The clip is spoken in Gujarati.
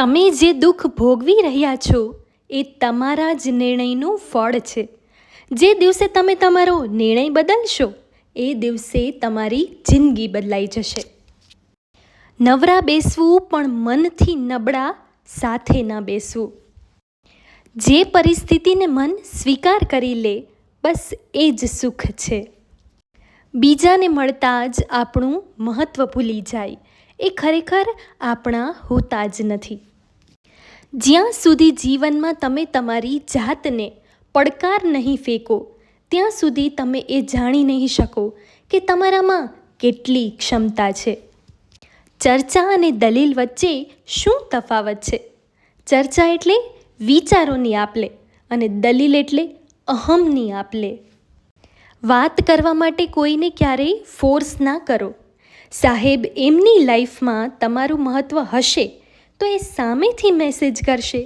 તમે જે દુઃખ ભોગવી રહ્યા છો, એ તમારા જ નિર્ણયનું ફળ છે. જે દિવસે તમે તમારો નિર્ણય બદલશો, એ દિવસે તમારી જિંદગી બદલાઈ જશે. નવરા બેસવું પણ મનથી નબળા સાથે ન બેસવું. જે પરિસ્થિતિને મન સ્વીકાર કરી લે, બસ એ જ સુખ છે. બીજાને મળતા જ આપણું મહત્ત્વ ભૂલી જાય. એ ખરેખર આપણા હોતા જ નથી. જ્યાં સુધી જીવનમાં તમે તમારી જાતને પડકાર નહીં ફેંકો, ત્યાં સુધી તમે એ જાણી નહીં શકો કે તમારામાં કેટલી ક્ષમતા છે. ચર્ચા અને દલીલ વચ્ચે શું તફાવત છે? ચર્ચા એટલે વિચારોની આપલે અને દલીલ એટલે અહમની આપલે. વાત કરવા માટે કોઈને ક્યારેય ફોર્સ ના કરો. સાહેબ, એમની લાઈફમાં તમારું મહત્ત્વ હશે. તો એ સામેથી મેસેજ કરશે.